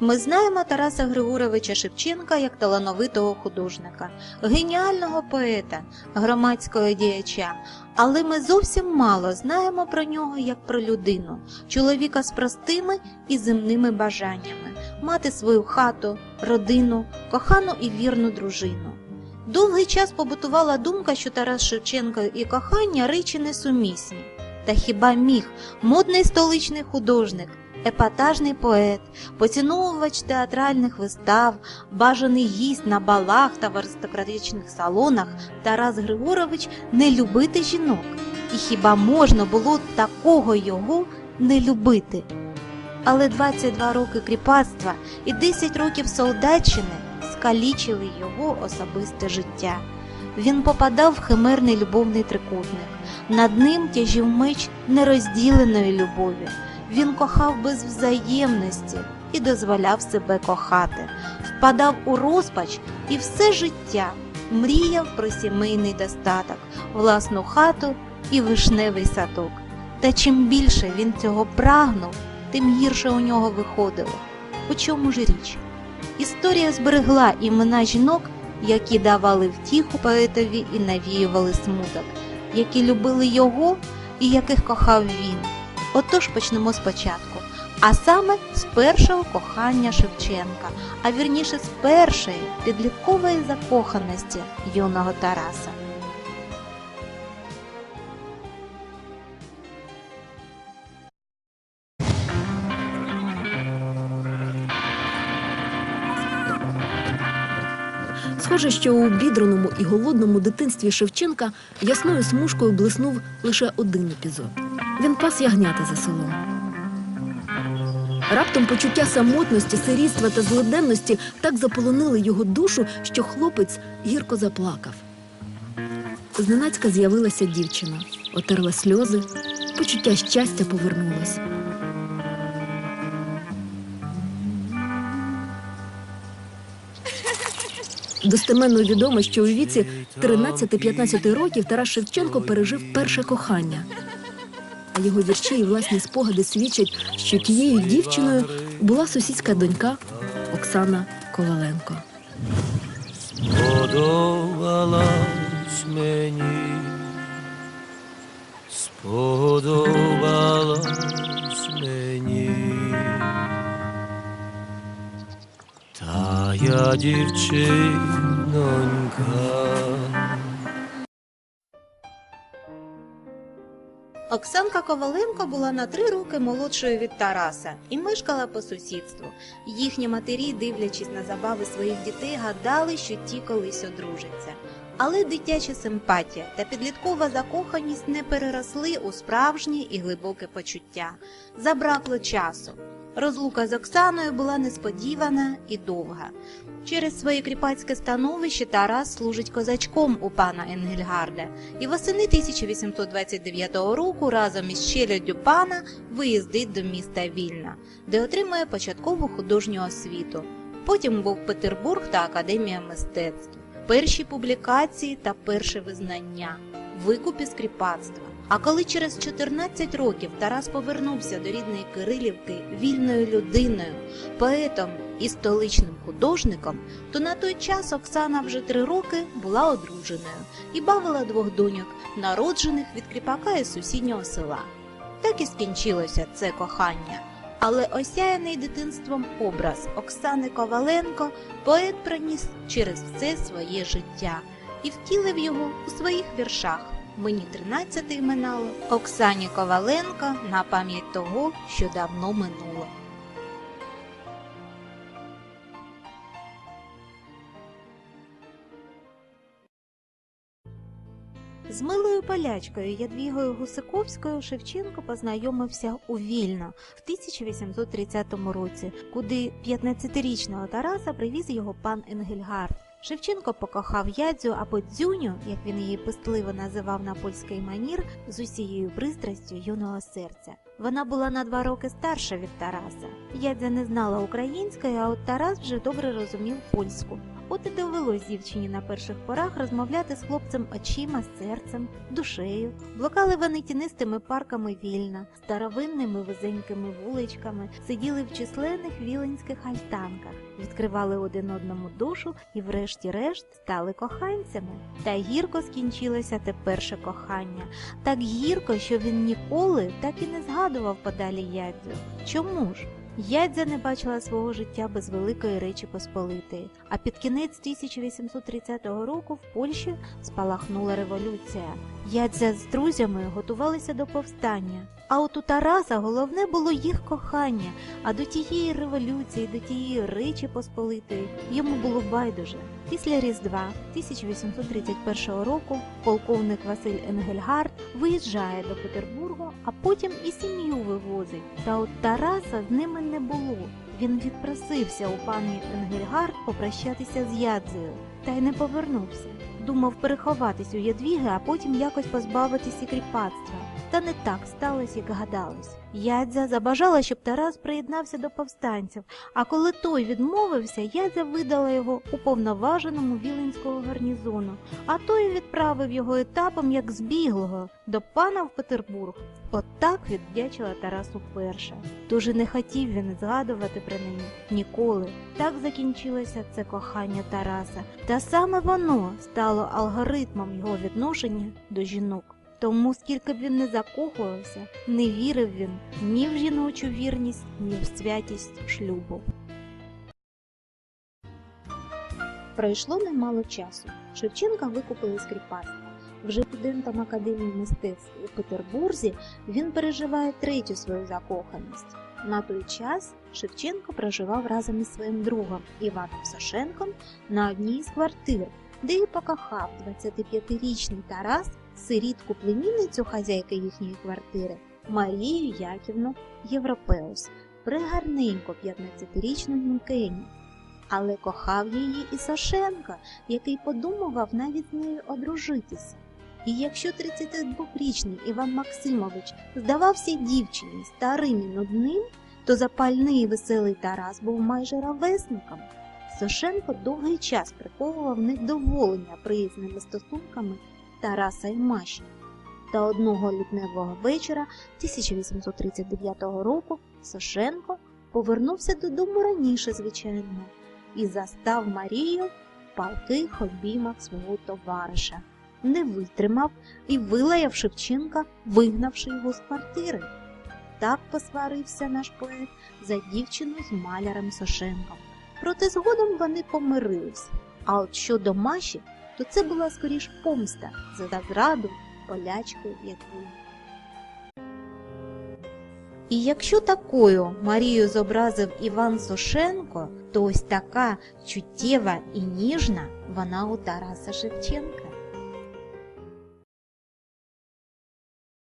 Ми знаємо Тараса Григоровича Шевченка як талановитого художника, геніального поета, громадського діяча, але ми зовсім мало знаємо про нього як про людину, чоловіка з простими і земними бажаннями, мати свою хату, родину, кохану і вірну дружину. Довгий час побутувала думка, що Тарас Шевченко і кохання речі несумісні. Та хіба міг модний столичний художник, епатажний поет, поціновувач театральних вистав, бажаний гість на балах та в аристократичних салонах Тарас Григорович не любити жінок? І хіба можна було такого його не любити? Але 22 роки кріпацтва і 10 років солдатчини скалічили його особисте життя. Він попадав в химерний любовний трикутник. Над ним тяжів меч нерозділеної любові. Він кохав без взаємності і дозволяв себе кохати, впадав у розпач і все життя мріяв про сімейний достаток, власну хату і вишневий садок. Та чим більше він цього прагнув, тим гірше у нього виходило. У чому ж річ? Історія зберегла імена жінок, які давали втіху поетові і навіювали смуток, які любили його і яких кохав він. Отож почнемо спочатку, а саме з першого кохання Шевченка, а вірніше з першої підліткової закоханості юного Тараса. Схоже, що у бідроному і голодному дитинстві Шевченка ясною смужкою блиснув лише один епізод. Він пас ягнята за селом. Раптом почуття самотності, сирітства та злиденності так заполонили його душу, що хлопець гірко заплакав. Зненацька з'явилася дівчина, отерла сльози, почуття щастя повернулось. Достеменно відомо, що у віці 13-15 років Тарас Шевченко пережив перше кохання. А його вірші і власні спогади свідчать, що тією дівчиною була сусідська донька Оксана Коваленко. Сподобалась мені, сподобалась мені. Тая дівчинонька. Оксанка Коваленко була на три роки молодшою від Тараса і мешкала по сусідству. Їхні матері, дивлячись на забави своїх дітей, гадали, що ті колись одружаться. Але дитяча симпатія та підліткова закоханість не переросли у справжнє і глибоке почуття. Забракло часу. Розлука з Оксаною була несподівана і довга. Через своє кріпацьке становище Тарас служить козачком у пана Енгельгарда і восени 1829 року разом із челяддю пана виїздить до міста Вільна, де отримує початкову художню освіту. Потім був Петербург та Академія мистецтв, перші публікації та перше визнання, викуп із кріпацтва. А коли через 14 років Тарас повернувся до рідної Кирилівки вільною людиною, поетом і столичним художником, то на той час Оксана вже три роки була одруженою і бавила двох доньок, народжених від кріпака із сусіднього села. Так і скінчилося це кохання. Але осяяний дитинством образ Оксани Коваленко поет проніс через все своє життя і втілив його у своїх віршах. Мені 13 минало Оксані Коваленко на пам'ять того, що давно минуло. З милою полячкою Ядвігою Гусиковською Шевченко познайомився у Вільно в 1830 році, куди 15-річного Тараса привіз його пан Енгельгард. Шевченко покохав ядзю або дзюню, як він її пестливо називав на польський манір, з усією пристрастю юного серця. Вона була на два роки старша від Тараса. Ядзя не знала української, а от Тарас вже добре розумів польську. От і довелось дівчині на перших порах розмовляти з хлопцем очима, серцем, душею. Блукали вони тінистими парками вільно, старовинними вузенькими вуличками, сиділи в численних віленських альтанках, відкривали один одному душу і, врешті-решт, стали коханцями. Та гірко скінчилося те перше кохання. Так гірко, що він ніколи так і не згадував подалі Ядзю. Чому ж? Ядзя не бачила свого життя без великої речі Посполитої, а під кінець 1830 року в Польщі спалахнула революція. Ядзя з друзями готувалися до повстання. А от у Тараса головне було їх кохання, а до тієї революції, до тієї речі Посполитої йому було байдуже. Після Різдва 1831 року полковник Василь Енгельгард виїжджає до Петербургу, а потім і сім'ю вивозить. Та от Тараса з ними не було. Він відпросився у пані Енгельгард попрощатися з Ядзею, та й не повернувся. Думав переховатись у Ядвіги, а потім якось позбавитись і кріпацтва. Та не так сталося, як гадалось. Ядзя забажала, щоб Тарас приєднався до повстанців, а коли той відмовився, Ядзя видала його уповноваженому віленського гарнізону, а той відправив його етапом як збіглого до пана в Петербург. От віддячила Тарасу перша. І не хотів він згадувати про неї ніколи. Так закінчилося це кохання Тараса, та саме воно стало алгоритмом його відношення до жінок. Тому, скільки б він не закохувався, не вірив він ні в жіночу вірність, ні в святість шлюбу. Пройшло немало часу. Шевченка викупили з кріпацтва. Вже студентом Академії мистецтв у Петербурзі він переживає третю свою закоханість. На той час Шевченко проживав разом із своїм другом Іваном Сошенком на одній з квартир, де і покохав 25-річний Тарас сирітку племінницю хазяйки їхньої квартири Марію Яківну Європеус, пригарненько 15-річну Нюкені. Але кохав її і Сашенко, який подумував навіть з нею одружитися. І якщо 32-річний Іван Максимович здавався дівчині старим і нудним, то запальний і веселий Тарас був майже ровесником. Сошенко довгий час приховував невдоволення приязними стосунками Тараса і Маші. Та одного лютневого вечора 1839 року Сошенко повернувся додому раніше звичайного і застав Марію в палких обіймах свого товариша. Не витримав і вилаяв Шевченка, вигнавши його з квартири. Так посварився наш поет за дівчину з малярем Сошенком. Проте згодом вони помирились. А от щодо Маші, то це була скоріш помста за зраду полячкою Ядвіги. І якщо такою Марію зобразив Іван Сошенко, то ось така чуттєва і ніжна вона у Тараса Шевченка.